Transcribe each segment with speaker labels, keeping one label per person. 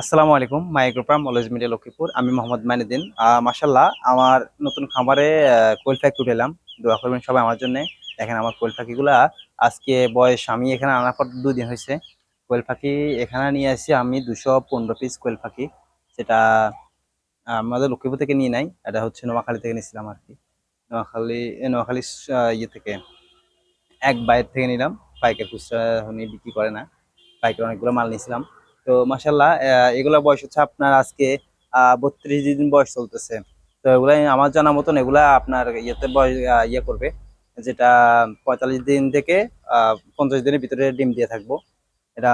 Speaker 1: আসসালামু আলাইকুম মাইক্রোপ্রাম always media Lakshmipur. আমি মোহাম্মদ মাইনুদ্দিন। আহ, মাশাল্লাহ আমার নতুন খামারে কোয়েল পাখি উঠেলাম দোয়া করবেন সবাই আমার জন্য। দেখেন আমার কোয়েল পাখিগুলা আজকে বয়স আমি এখানে আনার পর দুদিন হয়েছে। কোয়েল পাখি এখানে নিয়ে আসি আমি দুশো পনেরো পিস কোয়েল পাখি সেটা আমাদের লক্ষ্মীপুর থেকে নিয়ে নাই। এটা হচ্ছে নোয়াখালী থেকে নিয়েছিলাম আর কি। নোয়াখালী নোয়াখালী ইয়ে থেকে এক বাইর থেকে নিলাম। পাইকার খুচরা উনি বিক্রি করে না। পাইকার অনেকগুলো মাল নিয়েছিলাম। তো মাসাল্লাহ এগুলা বয়স হচ্ছে আপনার আজকে বত্রিশ দিন বয়স চলতেছে। তো এগুলা আমার জানা মতন এগুলা আপনার ইয়েতে বয়স ইয়ে করবে। যেটা পঁয়তাল্লিশ দিন থেকে পঞ্চাশ দিনের ভিতরে ডিম দিয়ে থাকব। এটা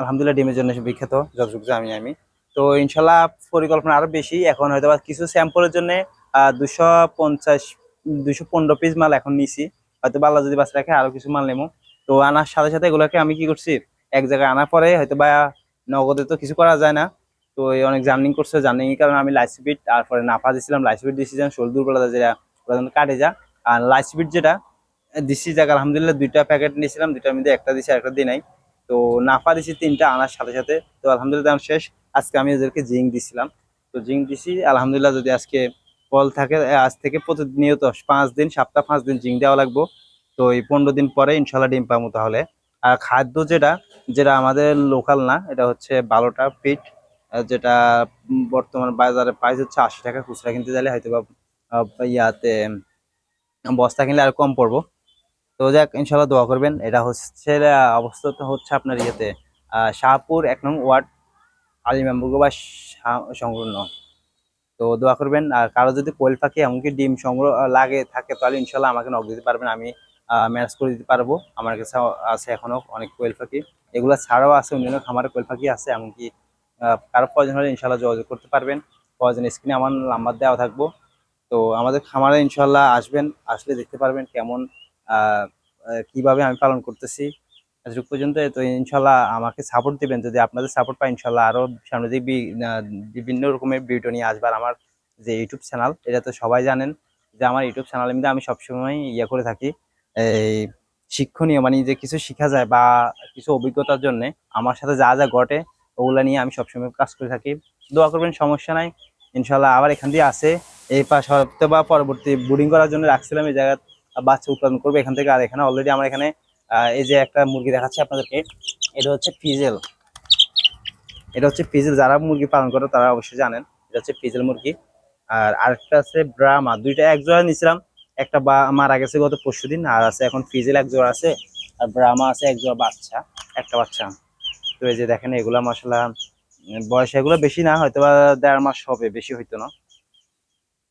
Speaker 1: আলহামদুলিল্লাহ ডিমের জন্য বিখ্যাত, যতটুকু জানি আমি। তো ইনশাল্লাহ পরিকল্পনা আরও বেশি। এখন হয়তো কিছু স্যাম্পলের জন্য দুশো পঞ্চাশ, দুশো পনেরো পিস মাল এখন নিছি। হয়তো বাল্লা যদি বাস রাখে, আরও কিছু মাল নেব। তো আনার সাথে সাথে এগুলোকে আমি কি করছি? এক জায়গায় আনার পরে হয়তো বা নগদে তো কিছু করা যায় না। তো এই অনেক জার্নিং করছে জার্নিং এর কারণে আমি লাইসিপিট তারপরে নাফা দিছিলাম লাইসিপিট দিছিলাম শোল দুর্বলতা যেটা কাটে যা। আর লাইসিপিট যেটা, দিছি জায়গা আলহামদুলিল্লাহ দুইটা প্যাকেট নিয়েছিলাম, দুইটার মধ্যে একটা দিছি একটা দিই নাই। তো নাফা দিছি তিনটা, আনার সাথে সাথে, তো আলহামদুলিল্লাহ শেষ। আজকে আমি ওদেরকে জিঙ্ক দিছিলাম। তো জিঙ্ক দিছি, আলহামদুলিল্লাহ যদি আজকে ফল থাকে আজ থেকে প্রতিনিয়ত পাঁচ দিন, সপ্তাহ পাঁচ দিন জিঙ্ক দেওয়া লাগবো। তো এই পনেরো দিন পরে ইনশাল্লাহ ডিম পাবো তাহলে। আর খাদ্য যেটা যেটা আমাদের লোকাল না, এটা হচ্ছে বারোটা ফিট যেটা বর্তমান বাজারে প্রাইস হচ্ছে আশি টাকা, খুচরা কিনতে চাইলে হয়তো বা ইয়াতে বস্তা কিনলে আর কম পড়ব। তো যাক ইনশাল্লাহ দোয়া করবেন। এটা হচ্ছে, অবস্থা তো হচ্ছে আপনার ইয়েতে। শাহপুর এক নং ওয়ার্ড শা- সংলগ্ন। তো দোয়া করবেন। আর কারও যদি কোয়েল পাখি এমনকি ডিম সংগ্রহ, লাগে, থাকে, তাহলে ইনশাল্লাহ আমাকে নক দিতে পারবেন। আমি ম্যানেজ করে দিতে পারব। আমার কাছে আছে এখনও অনেক কোয়েল পাখি। এগুলা ছাড়াও আছে অন্যান্য খামারে কোয়েল পাখি আছে, এমনকি কারও প্রয়োজন হলে ইনশাল্লাহ যোগাযোগ করতে পারবেন। প্রয়োজন স্ক্রিনে আমার নাম্বার দেওয়া থাকব। তো আমাদের খামারে ইনশাল্লাহ আসবেন, আসলে দেখতে পারবেন কেমন কীভাবে আমি পালন করতেছি। এতটুকু পর্যন্ত তো ইনশাল্লাহ আমাকে সাপোর্ট দিবেন। যদি আপনাদের সাপোর্ট পাই ইনশাল্লাহ আরও সামনে দিকে বিভিন্ন রকমের ভিডিও নিয়ে আসবে আর আমার যে ইউটিউব চ্যানেল এটা তো সবাই জানেন যে আমার ইউটিউব চ্যানেলের মধ্যে আমি সবসময় ইয়ে করে থাকি। এই শিক্ষণীয় মানে যে কিছু শেখা যায় বা কিছু অভিজ্ঞতার জন্য আমার সাথে যা যা ঘটে, ওগুলা নিয়ে আমি সবসময় কাজ করে থাকি। দোয়া করবেন, সমস্যা নাই। ইনশাল্লাহ আবার এখান দিয়ে আসে। এই পাশ হতে বা পরবর্তী বুডিং করার জন্য রাখছিলাম, এই জায়গায় বাচ্চা উৎপাদন করবে এখান থেকে। আর এখানে অলরেডি আমার এখানে এই যে একটা মুরগি দেখাচ্ছি আপনাদেরকে। এটা হচ্ছে পিজেল এটা হচ্ছে পিজেল যারা মুরগি পালন করে তারা অবশ্যই জানেন, এটা হচ্ছে পিজেল মুরগি। আর আরেকটা আছে ব্রাহ্মা। দুইটা এক জোড়া নিয়েছিলাম একটা বা মারা গেছে গত পরশু দিন, আর আছে এখন ফিজেল এক জোড়া আছে, আর ব্রাহ্মা আছে এক জোড়া বাচ্চা, একটা বাচ্চা। তো এই যে দেখেন, এগুলা মশলা বয়স এগুলো বেশি না হয়তো বা দেড় মাস হবে, বেশি হইতো না।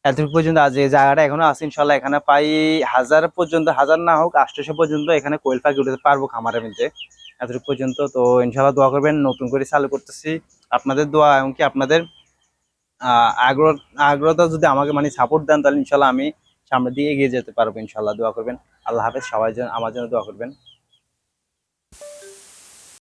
Speaker 1: এতটুকু পর্যন্ত আজ এই জায়গাটা এখনও আছে ইনশাল্লাহ এখানে প্রায় হাজার পর্যন্ত, হাজার না হোক, আটশোশো পর্যন্ত এখানে কোয়েল পাখি উঠতে পারব খামারের মধ্যে, এতটুকু পর্যন্ত। তো ইনশাল্লাহ দোয়া করবেন, নতুন করে চালু করতেছি। আপনাদের দোয়া এমনকি আপনাদের আগ্রহ আগ্রহটা যদি আমাকে মানে সাপোর্ট দেন, তাহলে ইনশাল্লাহ আমি সামনের দিয়ে এগিয়ে যেতে পারব ইনশাল্লাহ দোয়া করবেন। আল্লাহ হাফেজ, সবাই যেন আমার জন্য দোয়া করবেন।